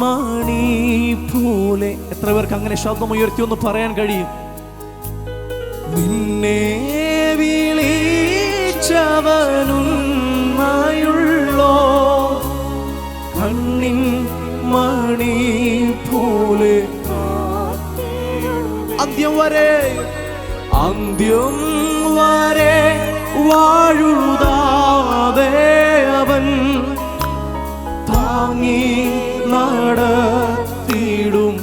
പോലെ. എത്ര പേർക്ക് അങ്ങനെ ശബ്ദം ഉയർത്തി ഒന്ന് പറയാൻ കഴിയും? നിന്നെ വിളിച്ചവനുമായുള്ളോ? കണ്ണിൻ മണി പോലെ അന്ത്യം വരെ അന്ത്യം വരെ വാഴുതാതെ അവൻ. താങ്ങി നടത്തിയിടും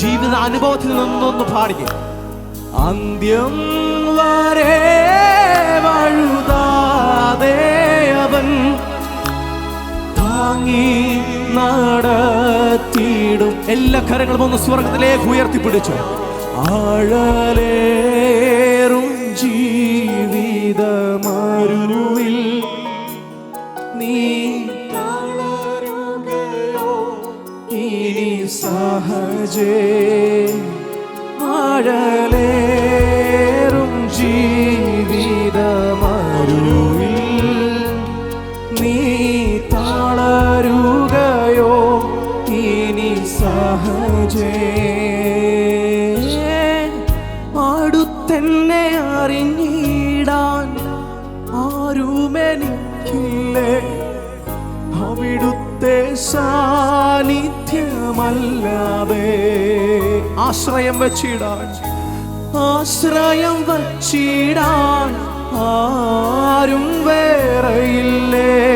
ജീവിത അനുഭവത്തിൽ നിന്നൊന്ന് പാടിക്കുക അന്ത്യം വരെ വഴുതാതെ അവൻ താങ്ങി നടത്തിയിടും എല്ലാ കരങ്ങളും ഒന്ന് സ്വർഗത്തിലേക്ക് ഉയർത്തിപ്പിടിച്ചു. ആഴലേറും ജീവിതമരുവിൽ സഹജേ ആഴലേറും ജീവിതമരുവിൽ നീ തളരുകയോ ഇനി സഹജേ. അടുത്തെന്നെ അറിഞ്ഞിടാൻ ആരുമെനിക്കില്ലേ? അവിടുത്തെ സാന്നിധ്യമല്ലാതെ. ആശ്രയം വച്ചിടാൻ ആശ്രയം വച്ചിടാൻ ആരും വേറെയില്ലേ?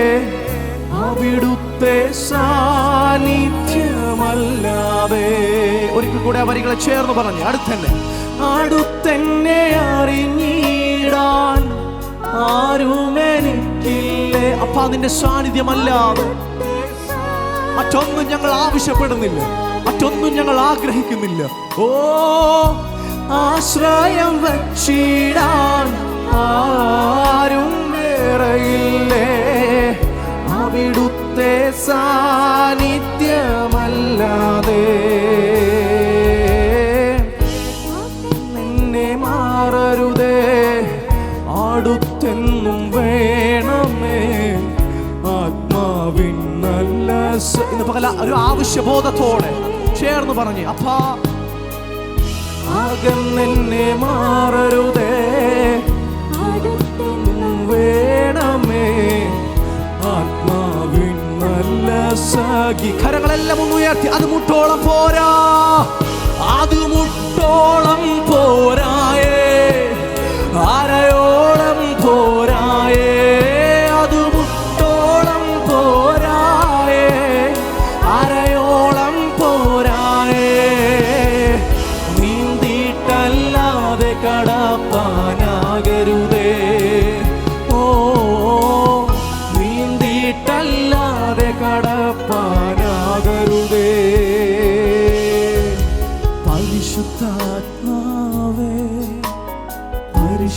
അവിടുത്തെ സാന്നിധ്യമല്ലാതെ. ഒരിക്കൽ കൂടെ വരികളെ ചേർന്ന് പറഞ്ഞു അടുത്തന്നെ. അടുത്തെന്നെ അറിഞ്ഞിടാൻ ആരും എനിക്കില്ലേ? അപ്പ അതിന്റെ സാന്നിധ്യമല്ലാതെ. മറ്റൊന്നും ഞങ്ങൾ ആവശ്യപ്പെടുന്നില്ല. മറ്റൊന്നും ഞങ്ങൾ ആഗ്രഹിക്കുന്നില്ല. ഓ ആശ്രയം വച്ചിടാൻ ആരും വേറെയില്ലേ? അവിടുത്തെ സാന്നിധ്യമല്ലാതെ നല്ല സ- ഇന്ന് പകല ഒരു ആവശ്യബോധത്തോടെ ചേർന്ന് പറഞ്ഞ് അപ്പാ അകന്നെന്നെ മാറരുതേ. വേണമേ. ആത്മാവിൻ നല്ല സഖി. കരങ്ങളെല്ലാം ഒന്ന് ഉയർത്തി അത് മുട്ടോളം പോരാ. അത് മുട്ടോളം പോരായേ. ആരയോളം പോരായേ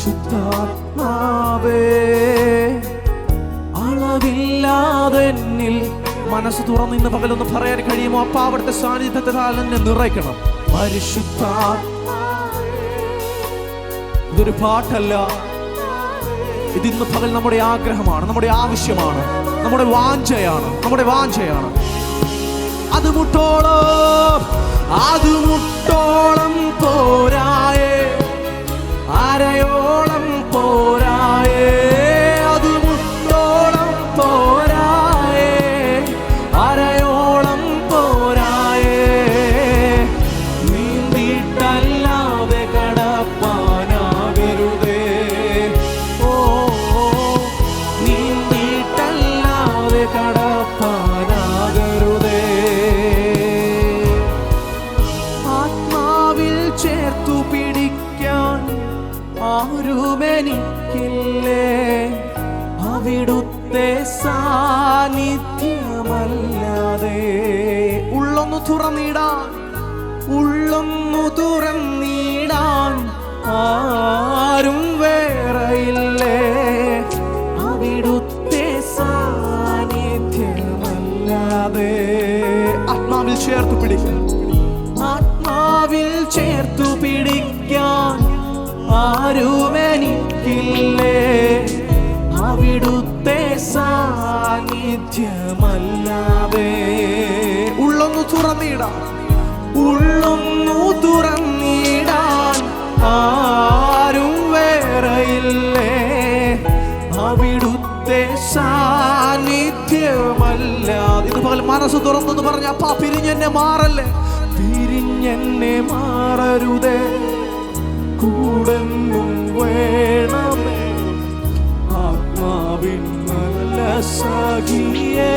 പരിശുദ്ധാത്മാവേ അളവില്ലാതെ എന്നിൽ മനസ്സ് തുറന്ന് ഇന്ന് പകലൊന്ന് പറയാൻ കഴിയുമോ? അപ്പ അവിടുത്തെ സാന്നിധ്യത്തിനാൽ എന്നെ നിറയ്ക്കണം. പരിശുദ്ധാത്മാ ഇതൊരു പാട്ടല്ല. ഇതിന്ന് പകൽ നമ്മുടെ ആഗ്രഹമാണ് നമ്മുടെ ആവശ്യമാണ് നമ്മുടെ വാഞ്ചയാണ് നമ്മുടെ വാഞ്ചയാണ്. അത് മുട്ടോളം അത് മുട്ടോളം പോരായേ ആരുമെനിക്കില്ലേ? അവിടുത്തെ സാന്നിധ്യമല്ലാതെ ഉള്ളൊന്നു തുറന്നിടാൻ ഉള്ളൊന്നു തുറന്നിടാൻ ആരും വേറെയില്ലേ? അവിടുത്തെ സാന്നിധ്യമല്ലാതെ ആത്മാവിൽ ചേർത്തു പിടിക്കാൻ ആത്മാവിൽ ചേർത്തു പിടിക്കാൻ ആരുമെനിക്കില്ലേ? അവിടുത്തെ സാന്നിധ്യമല്ലാതെ. ഉള്ളൊന്നു തുറന്നിടാം. ഉള്ളൊന്നു തുറന്നിടാൻ ആരും വേറെയില്ലേ? അവിടുത്തെ സാന്നിധ്യമല്ലാതെ ഇതുപോലെ മനസ്സ് തുറന്നെന്ന് പറഞ്ഞ അപ്പാ പിരിഞ്ഞെന്നെ മാറല്ലേ? പിരിഞ്ഞെന്നെ മാറരുതേ. കൂടെന്നും വേണമേ. ആത്മാവിൻ നല്ല സഖിയേ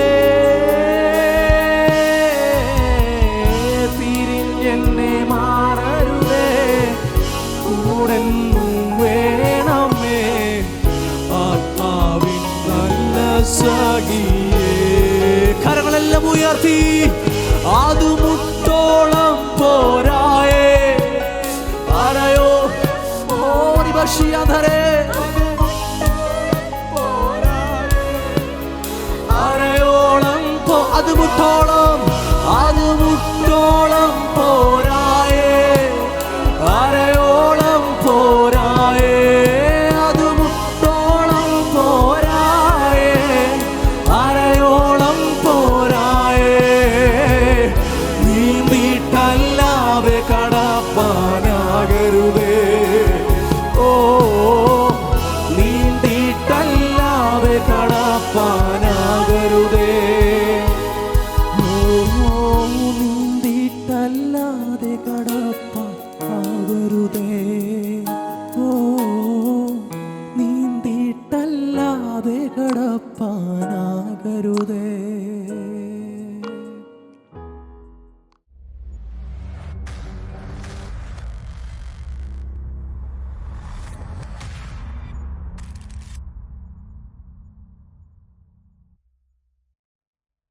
തിരിഞ്ഞെന്നെ മാറരുതേ. കൂടെന്നും വേണമേ. ആത്മാവിൻ നല്ല സഖിയേ കരങ്ങളെല്ലാം ഉയർത്തി. বসিয়া ধরে അരയോളം അത് മുട്ടോളം അത് മുട്ടോളം പോരായേ അരയോളം പോരായേ അത് മുട്ടോളം പോരായേ അരയോളം കടപ്പാ ഇല്ലാതെ കടപ്പ